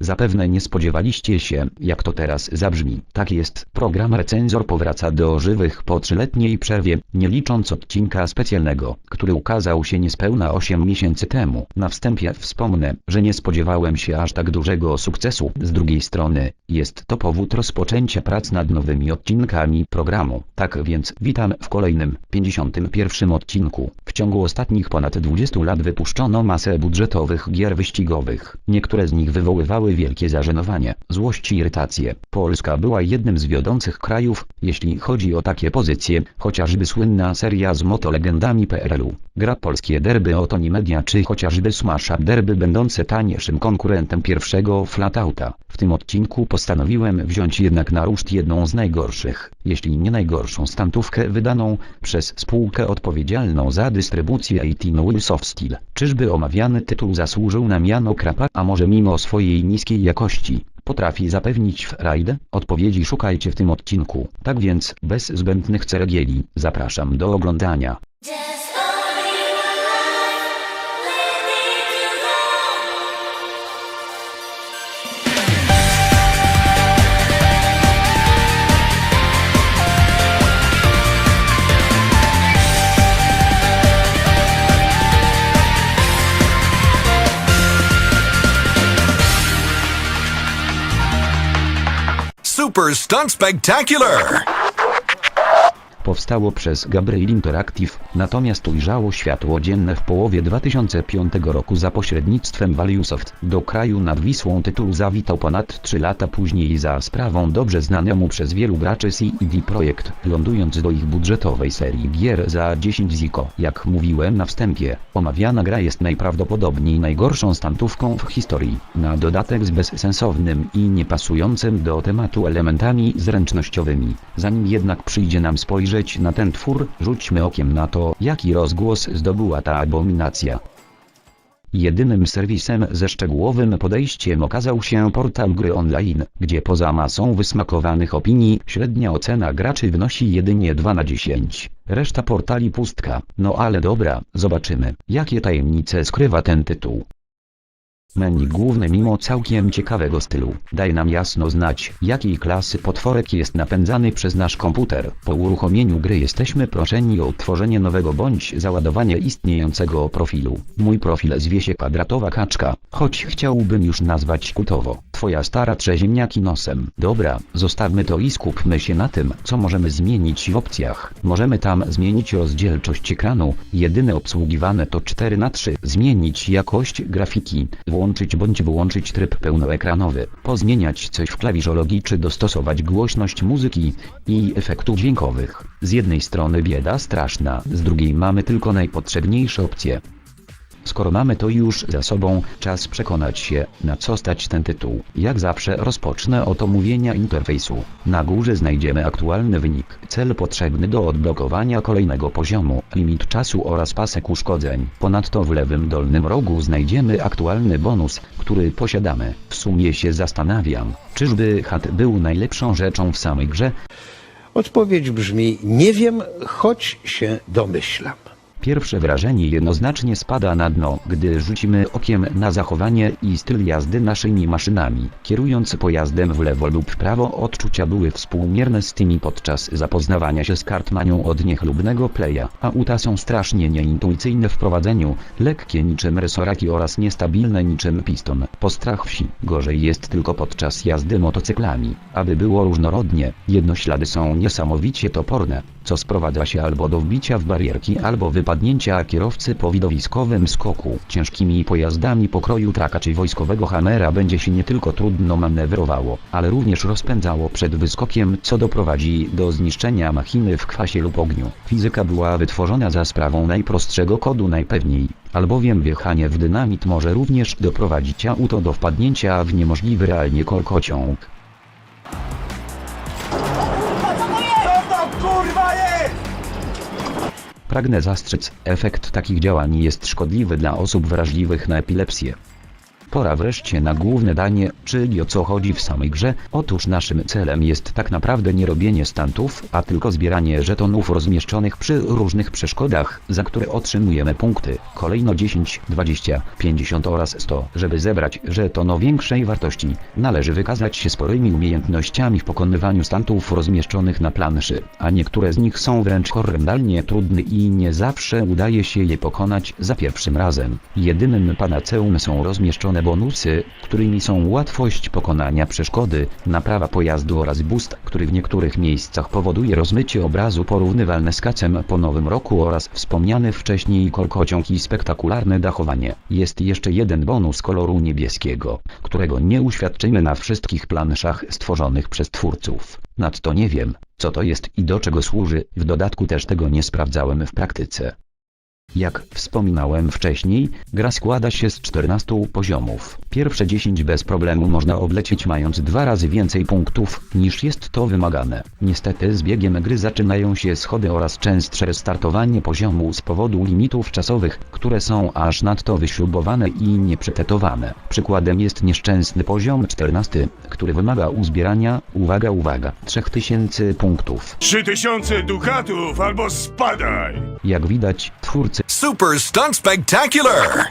Zapewne nie spodziewaliście się, jak to teraz zabrzmi. Tak jest, program Recenzor powraca do żywych po trzyletniej przerwie, nie licząc odcinka specjalnego, który ukazał się niespełna 8 miesięcy temu. Na wstępie wspomnę, że nie spodziewałem się aż tak dużego sukcesu. Z drugiej strony, jest to powód rozpoczęcia prac nad nowymi odcinkami programu. Tak więc witam w kolejnym, 51 odcinku. W ciągu ostatnich ponad 20 lat wypuszczono masę budżetowych gier wyścigowych. Niektóre z nich wywoływały wielkie zażenowanie, złość i irytację. Polska była jednym z wiodących krajów, jeśli chodzi o takie pozycje, chociażby słynna seria z motolegendami PRL-u. Gra polskie derby Otoni Media czy chociażby Smash Up Derby będące tańszym konkurentem pierwszego Flatouta. W tym odcinku postanowiłem wziąć jednak na ruszt jedną z najgorszych, jeśli nie najgorszą stantówkę wydaną przez spółkę odpowiedzialną za dystrybucję 18 Wheels of Steel. Czyżby omawiany tytuł zasłużył na miano krapa, a może mimo swojej niskiej jakości, potrafi zapewnić frajdę? Odpowiedzi szukajcie w tym odcinku. Tak więc, bez zbędnych ceregieli, zapraszam do oglądania. Super Stunt Spectacular! Powstało przez Gabriel Interactive, natomiast ujrzało światło dzienne w połowie 2005 roku za pośrednictwem Valuesoft. Do kraju nad Wisłą tytuł zawitał ponad 3 lata później za sprawą dobrze znanemu przez wielu graczy CD Projekt, lądując do ich budżetowej serii gier za 10 ziko. Jak mówiłem na wstępie, omawiana gra jest najprawdopodobniej najgorszą stantówką w historii, na dodatek z bezsensownym i niepasującym do tematu elementami zręcznościowymi. Zanim jednak przyjdzie nam spojrzeć na ten twór, rzućmy okiem na to, jaki rozgłos zdobyła ta abominacja. Jedynym serwisem ze szczegółowym podejściem okazał się portal gry online, gdzie poza masą wysmakowanych opinii, średnia ocena graczy wynosi jedynie 2 na 10. Reszta portali pustka. No ale dobra, zobaczymy, jakie tajemnice skrywa ten tytuł. Menu główne mimo całkiem ciekawego stylu, daje nam jasno znać, jakiej klasy potworek jest napędzany przez nasz komputer. Po uruchomieniu gry jesteśmy proszeni o utworzenie nowego bądź załadowanie istniejącego profilu. Mój profil zwie się kwadratowa kaczka, choć chciałbym już nazwać kutowo. Twoja stara trzeziemniaki nosem. Dobra, zostawmy to i skupmy się na tym, co możemy zmienić w opcjach. Możemy tam zmienić rozdzielczość ekranu, jedyne obsługiwane to 4 na 3 zmienić jakość grafiki, włączyć bądź wyłączyć tryb pełnoekranowy, pozmieniać coś w klawiszologii czy dostosować głośność muzyki i efektów dźwiękowych. Z jednej strony bieda straszna, z drugiej mamy tylko najpotrzebniejsze opcje. Skoro mamy to już za sobą, czas przekonać się, na co stać ten tytuł. Jak zawsze rozpocznę od omówienia interfejsu. Na górze znajdziemy aktualny wynik, cel potrzebny do odblokowania kolejnego poziomu, limit czasu oraz pasek uszkodzeń. Ponadto w lewym dolnym rogu znajdziemy aktualny bonus, który posiadamy. W sumie się zastanawiam, czyżby HAT był najlepszą rzeczą w samej grze, Odpowiedź brzmi: Nie wiem, choć się domyślam. Pierwsze wrażenie jednoznacznie spada na dno, gdy rzucimy okiem na zachowanie i styl jazdy naszymi maszynami. Kierując pojazdem w lewo lub w prawo odczucia były współmierne z tymi podczas zapoznawania się z kartmanią od niechlubnego playa. Auta są strasznie nieintuicyjne w prowadzeniu, lekkie niczym resoraki oraz niestabilne niczym piston. Postrach wsi. Gorzej jest tylko podczas jazdy motocyklami. Aby było różnorodnie, jednoślady są niesamowicie toporne, co sprowadza się albo do wbicia w barierki, albo wypadnięcia kierowcy po widowiskowym skoku. Ciężkimi pojazdami pokroju traka czy wojskowego hamera będzie się nie tylko trudno manewrowało, ale również rozpędzało przed wyskokiem, co doprowadzi do zniszczenia machiny w kwasie lub ogniu. Fizyka była wytworzona za sprawą najprostszego kodu najpewniej, albowiem wjechanie w dynamit może również doprowadzić auto do wpadnięcia w niemożliwy realnie korkociąg. Pragnę zastrzec, efekt takich działań jest szkodliwy dla osób wrażliwych na epilepsję. Pora wreszcie na główne danie, czyli o co chodzi w samej grze. Otóż naszym celem jest tak naprawdę nie robienie stantów, a tylko zbieranie żetonów rozmieszczonych przy różnych przeszkodach, za które otrzymujemy punkty. Kolejno 10, 20, 50 oraz 100. Żeby zebrać żeton o większej wartości, należy wykazać się sporymi umiejętnościami w pokonywaniu stantów rozmieszczonych na planszy, a niektóre z nich są wręcz horrendalnie trudne i nie zawsze udaje się je pokonać za pierwszym razem. Jedynym panaceum są rozmieszczone bonusy, którymi są łatwość pokonania przeszkody, naprawa pojazdu oraz boost, który w niektórych miejscach powoduje rozmycie obrazu porównywalne z kacem po nowym roku oraz wspomniany wcześniej kolkociąg i spektakularne dachowanie. Jest jeszcze jeden bonus koloru niebieskiego, którego nie uświadczymy na wszystkich planszach stworzonych przez twórców. Nadto nie wiem, co to jest i do czego służy, w dodatku też tego nie sprawdzałem w praktyce. Jak wspominałem wcześniej, gra składa się z 14 poziomów. Pierwsze 10 bez problemu można oblecieć mając dwa razy więcej punktów, niż jest to wymagane. Niestety z biegiem gry zaczynają się schody oraz częstsze restartowanie poziomu z powodu limitów czasowych, które są aż nadto wyśrubowane i nieprzetetowane. Przykładem jest nieszczęsny poziom 14, który wymaga uzbierania, uwaga uwaga, 3000 punktów. 3000 dukatów albo spadaj! Jak widać, twórcy Super Stunt Spectacular!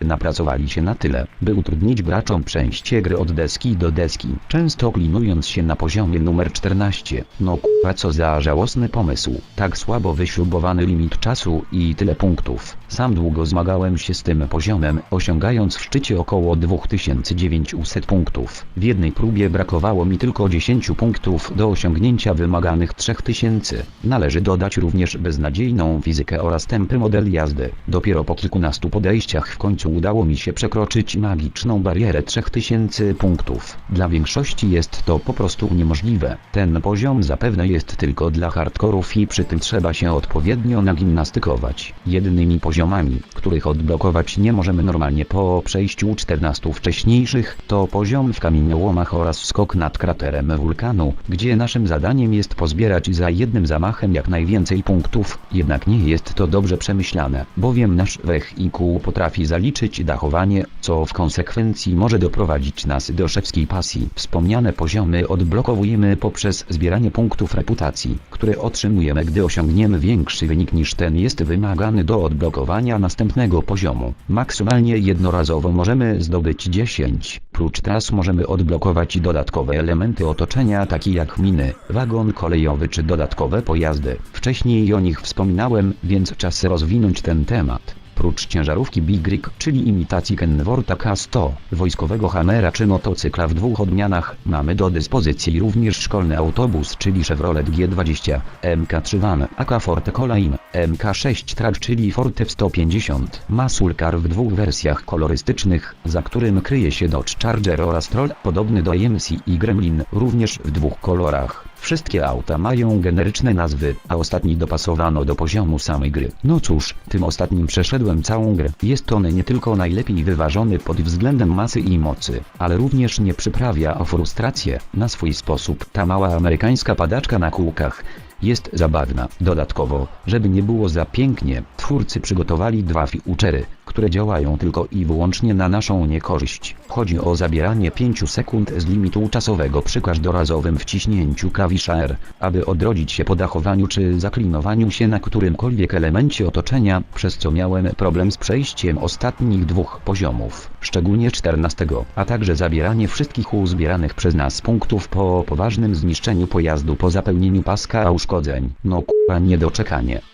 Napracowali się na tyle, by utrudnić graczom przejście gry od deski do deski, często klinując się na poziomie numer 14. No k***a co za żałosny pomysł, tak słabo wyśrubowany limit czasu i tyle punktów. Sam długo zmagałem się z tym poziomem, osiągając w szczycie około 2900 punktów. W jednej próbie brakowało mi tylko 10 punktów do osiągnięcia wymaganych 3000. Należy dodać również beznadziejną fizykę oraz tępy model jazdy. Dopiero po kilkunastu podejściach w końcu udało mi się przekroczyć magiczną barierę 3000 punktów. Dla większości jest to po prostu niemożliwe. Ten poziom zapewne jest tylko dla hardkorów i przy tym trzeba się odpowiednio nagimnastykować. Jedynymi poziomami, których odblokować nie możemy normalnie po przejściu 14 wcześniejszych, to poziom w kamieniołomach oraz skok nad kraterem wulkanu, gdzie naszym zadaniem jest pozbierać za jednym zamachem jak najwięcej punktów, jednak nie jest to dobrze przemyślane, bowiem nasz wehikuł potrafi zaliczyć dachowanie, co w konsekwencji może doprowadzić nas do szewskiej pasji. Wspomniane poziomy odblokowujemy poprzez zbieranie punktów reputacji, które otrzymujemy gdy osiągniemy większy wynik niż ten jest wymagany do odblokowania następnego poziomu. Maksymalnie jednorazowo możemy zdobyć 10. Prócz tras możemy odblokować dodatkowe elementy otoczenia takie jak miny, wagon kolejowy czy dodatkowe pojazdy. Wcześniej o nich wspominałem, więc czas rozwinąć ten temat. Prócz ciężarówki Big Rig, czyli imitacji Kenwortha K100, wojskowego Hammera czy motocykla w dwóch odmianach, mamy do dyspozycji również szkolny autobus, czyli Chevrolet G20, MK3 Van, AK Forte Colline, MK6 Track, czyli Forte 150, Muscle Car w dwóch wersjach kolorystycznych, za którym kryje się Dodge Charger oraz Troll, podobny do MC i Gremlin, również w dwóch kolorach. Wszystkie auta mają generyczne nazwy, a ostatni dopasowano do poziomu samej gry. No cóż, tym ostatnim przeszedłem całą grę. Jest on nie tylko najlepiej wyważony pod względem masy i mocy, ale również nie przyprawia o frustrację. Na swój sposób ta mała amerykańska padaczka na kółkach jest zabawna. Dodatkowo, żeby nie było za pięknie, twórcy przygotowali dwa feature'y, które działają tylko i wyłącznie na naszą niekorzyść. Chodzi o zabieranie 5 sekund z limitu czasowego przy każdorazowym wciśnięciu klawisza R, aby odrodzić się po dachowaniu czy zaklinowaniu się na którymkolwiek elemencie otoczenia, przez co miałem problem z przejściem ostatnich dwóch poziomów, szczególnie 14, a także zabieranie wszystkich uzbieranych przez nas punktów po poważnym zniszczeniu pojazdu po zapełnieniu paska uszkodzeń. No k***a niedoczekanie.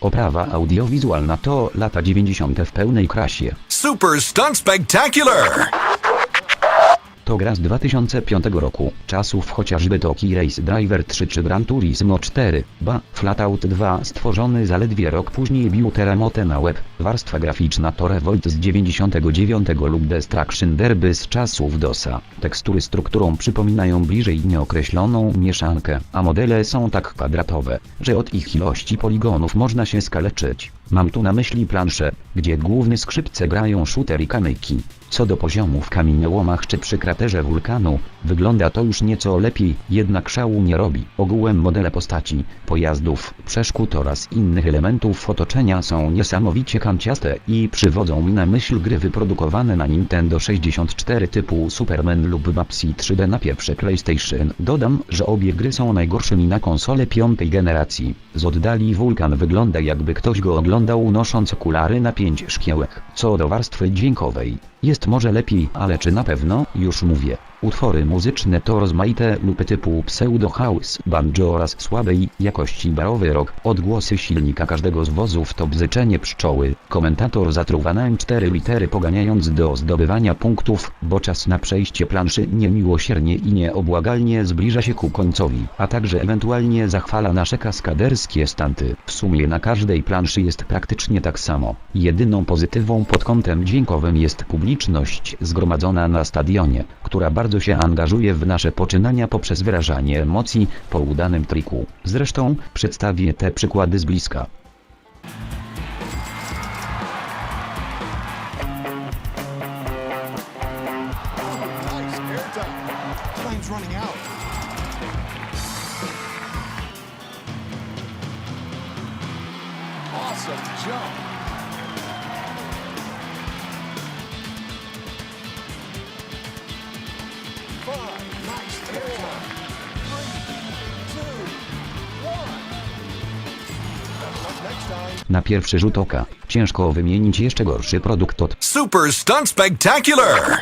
Oprawa audiowizualna to lata 90. w pełnej krasie. Super Stunt Spectacular! To gra z 2005 roku, czasów chociażby Toki Race Driver 3 czy Gran Turismo 4, ba, Flatout 2 stworzony zaledwie rok później bił Terramote na web, warstwa graficzna to Revolt z 99 lub Destruction Derby z czasów DOSa. Tekstury strukturą przypominają bliżej nieokreśloną mieszankę, a modele są tak kwadratowe, że od ich ilości poligonów można się skaleczyć. Mam tu na myśli plansze, gdzie główne skrzypce grają shooter i kamyki. Co do poziomu w kamieniołomach czy przy kraterze wulkanu, wygląda to już nieco lepiej, jednak szału nie robi. Ogółem modele postaci, pojazdów, przeszkód oraz innych elementów otoczenia są niesamowicie kanciaste i przywodzą mi na myśl gry wyprodukowane na Nintendo 64 typu Superman lub Babsi 3D na pierwsze PlayStation. Dodam, że obie gry są najgorszymi na konsole piątej generacji. Z oddali wulkan wygląda jakby ktoś go oglądał nosząc okulary na pięć szkiełek. Co do warstwy dźwiękowej, jest może lepiej, ale czy na pewno? Już mówię. Utwory muzyczne to rozmaite lupy typu pseudo house, banjo oraz słabej jakości barowy rock, odgłosy silnika każdego z wozów to bzyczenie pszczoły, komentator zatruwa nam cztery litery poganiając do zdobywania punktów, bo czas na przejście planszy niemiłosiernie i nieobłagalnie zbliża się ku końcowi, a także ewentualnie zachwala nasze kaskaderskie stanty. W sumie na każdej planszy jest praktycznie tak samo. Jedyną pozytywą pod kątem dźwiękowym jest publiczność zgromadzona na stadionie, która bardzo się angażuje w nasze poczynania poprzez wyrażanie emocji po udanym triku. Zresztą przedstawię te przykłady z bliska. Awesome jump. Na pierwszy rzut oka, ciężko wymienić jeszcze gorszy produkt od Super Stunt Spectacular!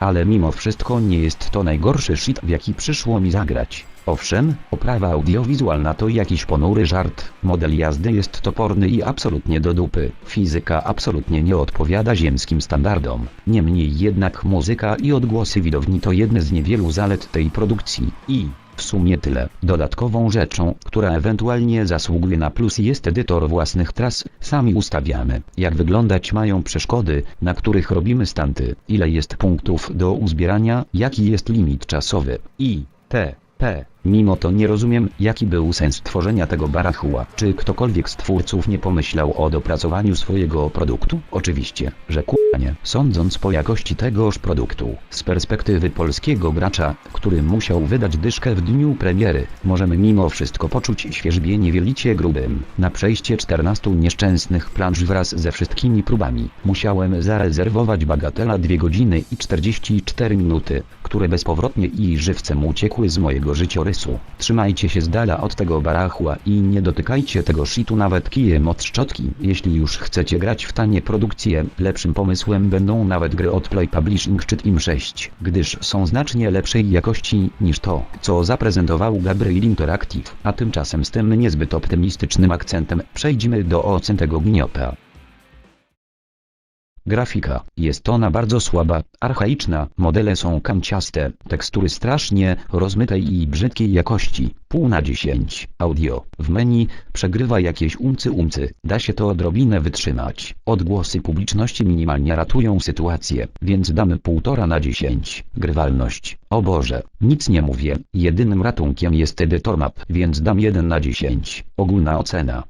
ale mimo wszystko nie jest to najgorszy shit w jaki przyszło mi zagrać. Owszem, oprawa audiowizualna to jakiś ponury żart, model jazdy jest toporny i absolutnie do dupy, fizyka absolutnie nie odpowiada ziemskim standardom, niemniej jednak muzyka i odgłosy widowni to jedne z niewielu zalet tej produkcji i... W sumie tyle. Dodatkową rzeczą, która ewentualnie zasługuje na plus jest edytor własnych tras. Sami ustawiamy, jak wyglądać mają przeszkody, na których robimy stanty, ile jest punktów do uzbierania, jaki jest limit czasowy i t. P. Mimo to nie rozumiem, jaki był sens tworzenia tego barachła. Czy ktokolwiek z twórców nie pomyślał o dopracowaniu swojego produktu? Oczywiście, że nie. Sądząc po jakości tegoż produktu, z perspektywy polskiego gracza, który musiał wydać dyszkę w dniu premiery, możemy mimo wszystko poczuć świeżbienie wielicie grubym. Na przejście 14 nieszczęsnych planż wraz ze wszystkimi próbami, musiałem zarezerwować bagatela 2 godziny i 44 minuty, które bezpowrotnie i żywcem uciekły z mojego życiorysu. Trzymajcie się z dala od tego barachła i nie dotykajcie tego shitu nawet kijem od szczotki. Jeśli już chcecie grać w tanie produkcje, lepszym pomysłem będą nawet gry od Play Publishing czy Team 6, gdyż są znacznie lepszej jakości niż to, co zaprezentował Gabriel Interactive. A tymczasem z tym niezbyt optymistycznym akcentem przejdźmy do ocen tego gniota. Grafika jest ona bardzo słaba, archaiczna, modele są kanciaste, tekstury strasznie rozmytej i brzydkiej jakości, pół na 10. Audio w menu przegrywa jakieś umcy umcy, da się to odrobinę wytrzymać. Odgłosy publiczności minimalnie ratują sytuację, więc damy półtora na 10. Grywalność. O Boże, nic nie mówię, jedynym ratunkiem jest edytor map, więc dam 1 na 10. Ogólna ocena.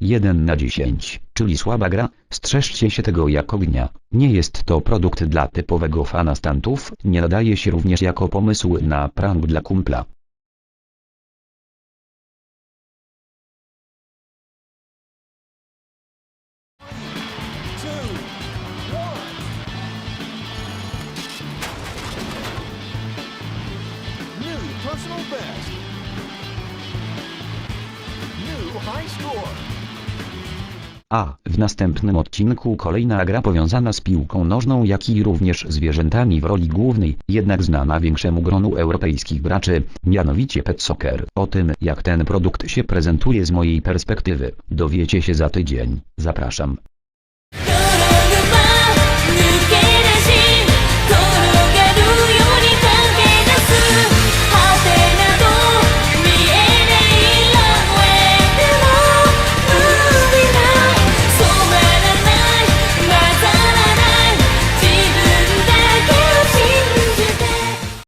1 na 10, czyli słaba gra, strzeżcie się tego jak ognia. Nie jest to produkt dla typowego fana stantów, nie nadaje się również jako pomysł na prank dla kumpla. High score. A w następnym odcinku kolejna gra powiązana z piłką nożną jak i również zwierzętami w roli głównej, jednak znana większemu gronu europejskich graczy, mianowicie Pet Soccer. O tym jak ten produkt się prezentuje z mojej perspektywy, dowiecie się za tydzień. Zapraszam.